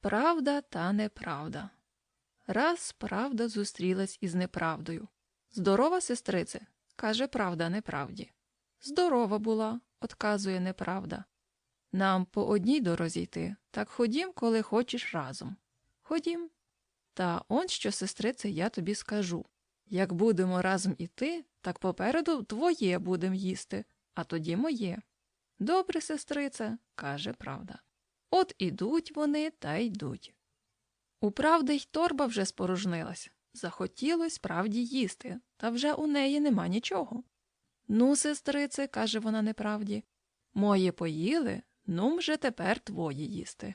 Правда та неправда. Раз правда зустрілась із неправдою. Здорова, сестрице, каже правда неправді. Здорова була, отказує неправда. Нам по одній дорозі йти, так ходім, коли хочеш разом. Ходім. Та он що, сестрице, я тобі скажу. Як будемо разом іти, так попереду твоє будем їсти, а тоді моє. Добре, сестрице, каже правда. От ідуть вони та йдуть. У правди й торба вже спорожнилась. Захотілось правді їсти, та вже у неї нема нічого. Ну, сестрице, каже вона неправді, моє поїли, ну вже тепер твої їсти.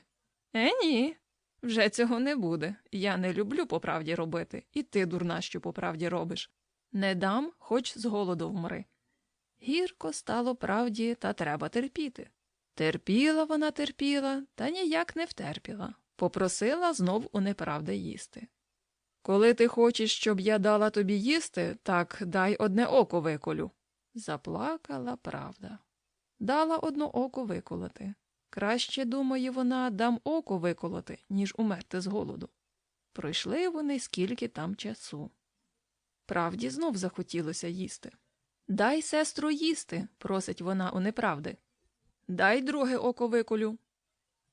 Е, ні, вже цього не буде. Я не люблю по правді робити, і ти, дурна, що по правді робиш. Не дам, хоч з голоду вмри. Гірко стало правді, та треба терпіти. Терпіла вона терпіла, та ніяк не втерпіла. Попросила знов у неправди їсти. Коли ти хочеш, щоб я дала тобі їсти, так дай одне око виколю. Заплакала правда. Дала одно око виколоти. Краще, думає вона, дам око виколоти, ніж умерти з голоду. Пройшли вони скільки там часу. Правді знов захотілося їсти. Дай, сестру, їсти, просить вона у неправди. Дай друге око виколю.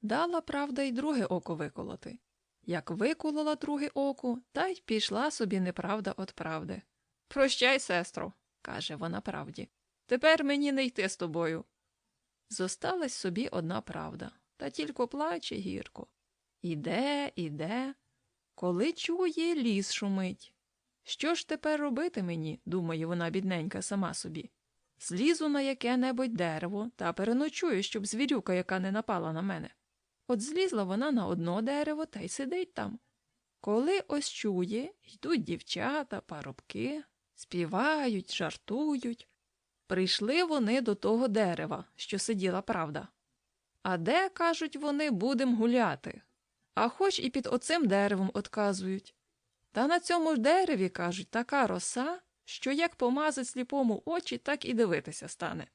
Дала правда й друге око виколоти. Як виколола друге око, та й пішла собі неправда от правди. Прощай, сестро, каже вона правді. Тепер мені не йти з тобою. Зосталась собі одна правда, та тільки плаче гірко. Іде, іде, коли чує, ліс шумить. Що ж тепер робити мені, думає вона бідненька сама собі. Злізу на яке небудь дерево та переночую, щоб звірюка, яка не напала на мене. От злізла вона на одно дерево та й сидить там. Коли ось чує, йдуть дівчата, парубки, співають, жартують. Прийшли вони до того дерева, що сиділа правда. А де, кажуть вони, будем гуляти? А хоч і під оцим деревом отказують. Та на цьому ж дереві, кажуть, така роса, що як помазать сліпому очі, так і дивитися стане.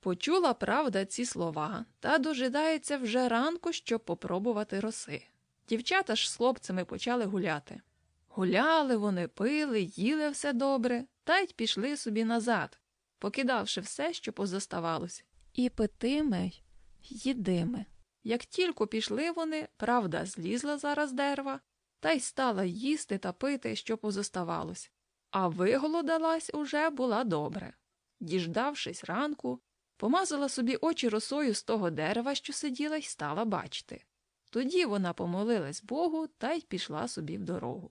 Почула правда ці слова та дожидається вже ранку, щоб попробувати роси. Дівчата ж з хлопцями почали гуляти. Гуляли вони, пили, їли все добре, та й пішли собі назад, покидавши все, що позоставалось, і питиме, й їдиме. Як тільки пішли вони, правда злізла зараз дерева, та й стала їсти та пити, що позоставалось. А виголодалась уже була добре. Діждавшись ранку, помазала собі очі росою з того дерева, що сиділа, й стала бачити. Тоді вона помолилась Богу та й пішла собі в дорогу.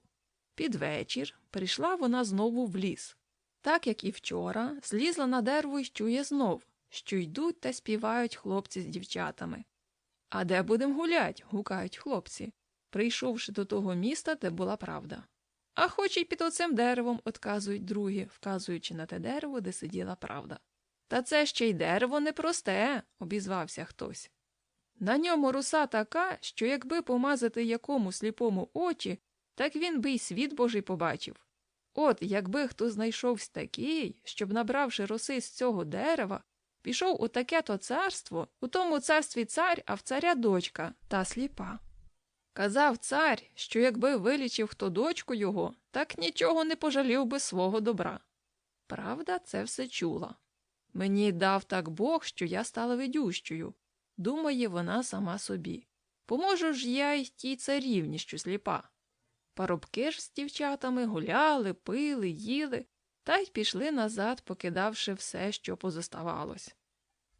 Під вечір прийшла вона знову в ліс. Так як і вчора, злізла на дерево й чує знов, що йдуть та співають хлопці з дівчатами. А де будем гулять? гукають хлопці, прийшовши до того міста, де була правда. А хоч і під оцим деревом, отказують другі, вказуючи на те дерево, де сиділа правда. Та це ще й дерево непросте, обізвався хтось. На ньому руса така, що якби помазати якому сліпому очі, так він би й світ божий побачив. От якби хто знайшовся такий, щоб, набравши роси з цього дерева, пішов у таке то царство, у тому царстві цар, а в царя дочка та сліпа. Казав цар, що якби вилічив хто дочку його, так нічого не пожалів би свого добра. Правда, це все чула. Мені дав так Бог, що я стала видющою, думає вона сама собі. Поможу ж я й тій царівні, що сліпа. Парубки ж з дівчатами гуляли, пили, їли та й пішли назад, покидавши все, що позоставалось.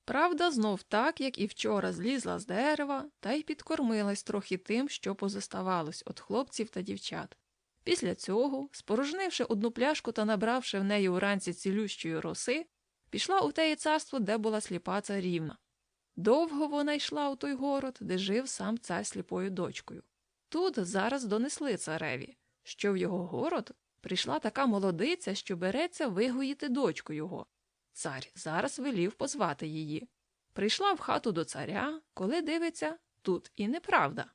Правда, знов так, як і вчора злізла з дерева та й підкормилась трохи тим, що позоставалось від хлопців та дівчат. Після цього, спорожнивши одну пляшку та набравши в неї уранці цілющої роси, пішла у теє царство, де була сліпа царівна. Довго вона йшла у той город, де жив сам цар сліпою дочкою. Тут зараз донесли цареві, що в його город прийшла така молодиця, що береться вигоїти дочку його. Цар зараз велів позвати її. Прийшла в хату до царя, коли дивиться, тут і неправда.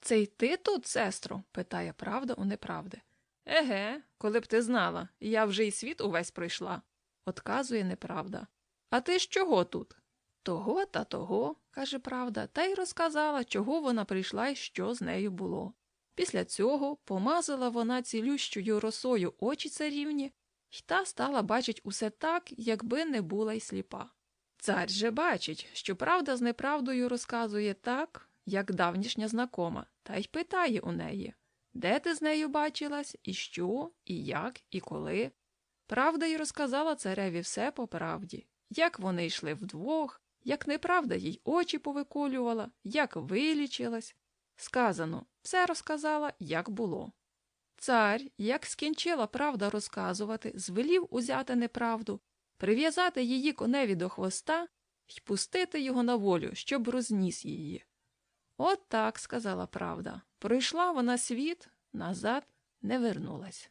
Це й ти тут, сестро? питає правда у неправди. Еге, коли б ти знала, я вже й світ увесь пройшла, отказує неправда. А ти з чого тут? Того та того, каже правда, та й розказала, чого вона прийшла і що з нею було. Після цього помазала вона цілющою росою очі царівні, й та стала бачить усе так, якби не була й сліпа. Цар же бачить, що правда з неправдою розказує так, як давнішня знакома, та й питає у неї, де ти з нею бачилась, і що, і як, і коли. Правда й розказала цареві все по правді, як вони йшли вдвох, як неправда їй очі повиколювала, як вилічилась. Сказано, все розказала, як було. Цар, як скінчила правда розказувати, звелів узяти неправду, прив'язати її коневі до хвоста й пустити його на волю, щоб розніс її. От так, сказала правда. Пройшла вона світ, назад не вернулась.